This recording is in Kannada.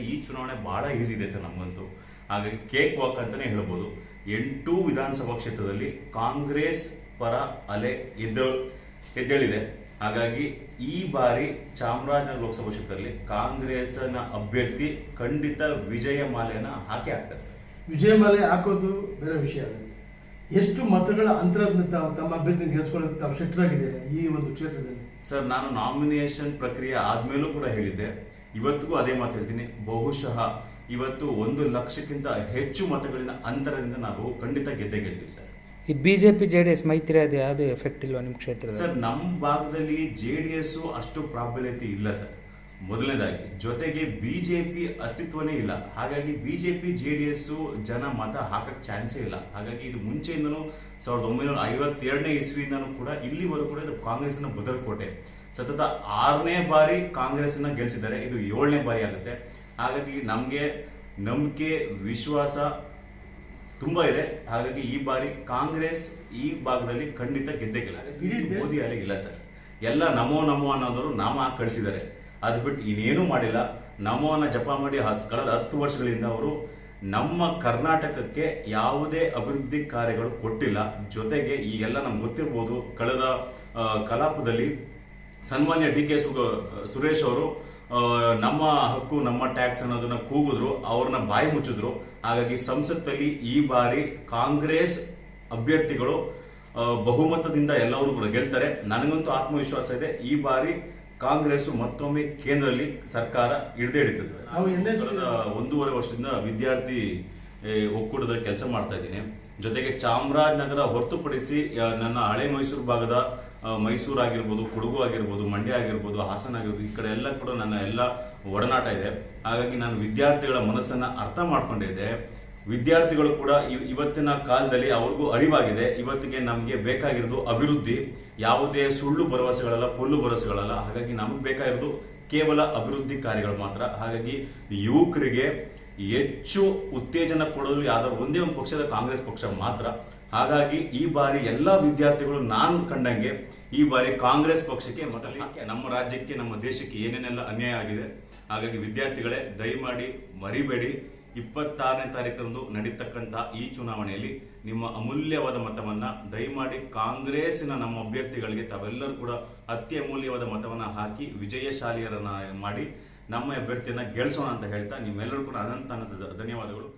ಯಾಕಂದ್ರೆ ಈ ಚುನಾವಣೆ ಬಹಳ ಈಸಿ ಇದೆ ಸರ್ ನಮಗಂತೂ. ಹಾಗಾಗಿ ಕೇಕ್ ವಾಕ್ ಅಂತಾನೆ ಹೇಳ್ಬೋದು. ಎಂಟು ವಿಧಾನಸಭಾ ಕ್ಷೇತ್ರದಲ್ಲಿ ಕಾಂಗ್ರೆಸ್ ಪರ ಅಲೆ ಎದ್ದ ಎದ್ದೇಳಿದೆ. ಹಾಗಾಗಿ ಈ ಬಾರಿ ಚಾಮರಾಜನಗರ ಲೋಕಸಭಾ ಕ್ಷೇತ್ರದಲ್ಲಿ ಕಾಂಗ್ರೆಸ್ನ ಅಭ್ಯರ್ಥಿ ಖಂಡಿತ ವಿಜಯ ಮಾಲೆಯನ್ನ ಹಾಕಿ ಹಾಕ್ತಾರೆ ಸರ್. ವಿಜಯ ಮಾಲೆ ಹಾಕೋದು ಬೇರೆ ವಿಷಯ. ಎಷ್ಟು ಮತಗಳ ಅಂತರದಿಂದ ತಾವು ತಮ್ಮ ಅಭ್ಯರ್ಥಿ ಗೆಲ್ಸ್ಕೊಳ್ಳೋಕೆ ತಾವು ಶಕ್ತರಾಗಿದ್ದಾರೆ ಈ ಒಂದು ಕ್ಷೇತ್ರದಲ್ಲಿ? ಸರ್ ನಾನು ನಾಮಿನೇಷನ್ ಪ್ರಕ್ರಿಯೆ ಆದ್ಮೇಲೂ ಕೂಡ ಹೇಳಿದ್ದೆ. ಇವತ್ತಿಗೂ ಅದೇ ಮಾತು ಹೇಳ್ತೀನಿ. ಬಹುಶಃ ಇವತ್ತು ಒಂದು ಲಕ್ಷಕ್ಕಿಂತ ಹೆಚ್ಚು ಮತಗಳಿಂದ ಅಂತರದಿಂದ ನಾವು ಖಂಡಿತ ಗೆದ್ದೆ ಗೆಲ್ತೀವಿ ಸರ್. ಈ B J P J D S ಮೈತ್ರಿ ಅದು ಯಾವುದು ಎಫೆಕ್ಟ್ ಇಲ್ವಾ ನಿಮ್ಮ ಕ್ಷೇತ್ರ ಸರ್ ನಮ್ಮ ಭಾಗದಲ್ಲಿ ಜೆ ಡಿ ಎಸ್ ಅಷ್ಟು ಪ್ರಾಬಲ್ಯತೆ ಇಲ್ಲ ಸರ್. ಮೊದಲನೇದಾಗಿ ಜೊತೆಗೆ ಬಿಜೆಪಿ ಅಸ್ತಿತ್ವನೇ ಇಲ್ಲ. ಹಾಗಾಗಿ ಬಿಜೆಪಿ ಜೆ ಡಿ ಎಸ್ ಜನ ಮತ ಹಾಕಕ್ ಚಾನ್ಸೇ ಇಲ್ಲ. ಹಾಗಾಗಿ ಇದು ಮುಂಚೆಯಿಂದನೂ ಸಾವಿರದ ಒಂಬೈನೂರ ಐವತ್ತೆರಡನೇ ಇಸ್ವಿಯಿಂದನೂ ಕೂಡ ಇಲ್ಲಿವರೆಗೂ ಕೂಡ ಇದು ಕಾಂಗ್ರೆಸ್ನ ಭದ್ರಕೋಟೆ ಸತತ ಆರನೇ ಬಾರಿ ಕಾಂಗ್ರೆಸ್ನ ಗೆಲ್ಸಿದ್ದಾರೆ. ಇದು ಏಳನೇ ಬಾರಿ ಆಗುತ್ತೆ. ಹಾಗಾಗಿ ನಮಗೆ ನಂಬಿಕೆ ವಿಶ್ವಾಸ ತುಂಬಾ ಇದೆ. ಹಾಗಾಗಿ ಈ ಬಾರಿ ಕಾಂಗ್ರೆಸ್ ಈ ಭಾಗದಲ್ಲಿ ಖಂಡಿತ ಗೆದ್ದೇ ಗೆಲ್ಲ. ಮೋದಿ ಅಡಿಗಿಲ್ಲ ಇಲ್ಲ ಸರ್. ಎಲ್ಲ ನಮೋ ನಮೋ ಅನ್ನೋದವರು ನಾಮ ಕಳಿಸಿದ್ದಾರೆ. ಅದು ಬಿಟ್ಟು ಇನ್ನೇನು ಮಾಡಿಲ್ಲ. ನಮೋನ ಜಪ ಮಾಡಿ ಕಳೆದ ಹತ್ತು ವರ್ಷಗಳಿಂದ ಅವರು ನಮ್ಮ ಕರ್ನಾಟಕಕ್ಕೆ ಯಾವುದೇ ಅಭಿವೃದ್ಧಿ ಕಾರ್ಯಗಳು ಕೊಟ್ಟಿಲ್ಲ. ಜೊತೆಗೆ ಈ ಎಲ್ಲ ನಮ್ಗೆ ಗೊತ್ತಿರ್ಬೋದು ಕಳೆದ ಕಲಾಪದಲ್ಲಿ ಸನ್ಮಾನ್ಯ ಡಿ ಕೆ ಸುರೇಶ್ ಅವರು ನಮ್ಮ ಹಕ್ಕು ನಮ್ಮ ಟ್ಯಾಕ್ಸ್ ಅನ್ನೋದನ್ನ ಕೂಗಿದ್ರು ಅವ್ರನ್ನ ಬಾಯಿ ಮುಚ್ಚಿದ್ರು. ಹಾಗಾಗಿ ಸಂಸತ್ತಲ್ಲಿ ಈ ಬಾರಿ ಕಾಂಗ್ರೆಸ್ ಅಭ್ಯರ್ಥಿಗಳು ಬಹುಮತದಿಂದ ಎಲ್ಲರೂ ಕೂಡ ಗೆಲ್ತಾರೆ. ನನಗಂತೂ ಆತ್ಮವಿಶ್ವಾಸ ಇದೆ. ಈ ಬಾರಿ ಕಾಂಗ್ರೆಸ್ ಮತ್ತೊಮ್ಮೆ ಕೇಂದ್ರದಲ್ಲಿ ಸರ್ಕಾರ ಹಿಡಿದೇ ಹಿಡಿತದೆ. ಒಂದೂವರೆ ವರ್ಷದಿಂದ ವಿದ್ಯಾರ್ಥಿ ಒಕ್ಕೂಟದ ಕೆಲಸ ಮಾಡ್ತಾ ಇದ್ದೀನಿ. ಜೊತೆಗೆ ಚಾಮರಾಜನಗರ ಹೊರತುಪಡಿಸಿ ನನ್ನ ಹಳೆ ಮೈಸೂರು ಭಾಗದ ಮೈಸೂರು ಆಗಿರ್ಬೋದು, ಕೊಡಗು ಆಗಿರ್ಬೋದು, ಮಂಡ್ಯ ಆಗಿರ್ಬೋದು, ಹಾಸನ ಆಗಿರ್ಬೋದು, ಈ ಕಡೆ ಎಲ್ಲ ಕೂಡ ನನ್ನ ಎಲ್ಲ ಒಡನಾಟ ಇದೆ. ಹಾಗಾಗಿ ನಾನು ವಿದ್ಯಾರ್ಥಿಗಳ ಮನಸ್ಸನ್ನು ಅರ್ಥ ಮಾಡ್ಕೊಂಡಿದ್ದೆ ವಿದ್ಯಾರ್ಥಿಗಳು ಕೂಡ ಇವ್- ಇವತ್ತಿನ ಕಾಲದಲ್ಲಿ ಅವ್ರಿಗೂ ಅರಿವಾಗಿದೆ. ಇವತ್ತಿಗೆ ನಮಗೆ ಬೇಕಾಗಿರೋದು ಅಭಿವೃದ್ಧಿ. ಯಾವುದೇ ಸುಳ್ಳು ಭರವಸೆಗಳಲ್ಲ ಪೊಳ್ಳು ಭರವಸೆಗಳಲ್ಲ. ಹಾಗಾಗಿ ನಮಗೆ ಬೇಕಾಗಿರೋದು ಕೇವಲ ಅಭಿವೃದ್ಧಿ ಕಾರ್ಯಗಳು ಮಾತ್ರ. ಹಾಗಾಗಿ ಯುವಕರಿಗೆ ಹೆಚ್ಚು ಉತ್ತೇಜನ ಕೊಡಲು ಯಾವ್ದಾದ್ರು ಒಂದೇ ಒಂದು ಪಕ್ಷದ ಕಾಂಗ್ರೆಸ್ ಪಕ್ಷ ಮಾತ್ರ ಹಾಗಾಗಿ ಈ ಬಾರಿ ಎಲ್ಲ ವಿದ್ಯಾರ್ಥಿಗಳು ನಾನು ಕಂಡಂಗೆ ಈ ಬಾರಿ ಕಾಂಗ್ರೆಸ್ ಪಕ್ಷಕ್ಕೆ ಮತ ನಮ್ಮ ರಾಜ್ಯಕ್ಕೆ ನಮ್ಮ ದೇಶಕ್ಕೆ ಏನೇನೆಲ್ಲ ಅನ್ಯಾಯ ಆಗಿದೆ ಹಾಗಾಗಿ ವಿದ್ಯಾರ್ಥಿಗಳೇ ದಯಮಾಡಿ ಮರಿಬೇಡಿ. ಇಪ್ಪತ್ತಾರನೇ ತಾರೀಕರಂದು ನಡೀತಕ್ಕಂಥ ಈ ಚುನಾವಣೆಯಲ್ಲಿ ನಿಮ್ಮ ಅಮೂಲ್ಯವಾದ ಮತವನ್ನ ದಯಮಾಡಿ ಕಾಂಗ್ರೆಸ್ಸಿನ ನಮ್ಮ ಅಭ್ಯರ್ಥಿಗಳಿಗೆ ತಾವೆಲ್ಲರೂ ಕೂಡ ಅತ್ಯಮೂಲ್ಯವಾದ ಮತವನ್ನ ಹಾಕಿ ವಿಜಯಶಾಲಿಯರನ್ನ ಮಾಡಿ ನಮ್ಮ ಅಭ್ಯರ್ಥಿಯನ್ನ ಗೆಲ್ಲಿಸೋಣ ಅಂತ ಹೇಳ್ತಾ ನಿಮ್ಮೆಲ್ಲರೂ ಕೂಡ ಅನಂತ ಅನಂತ ಧನ್ಯವಾದಗಳು.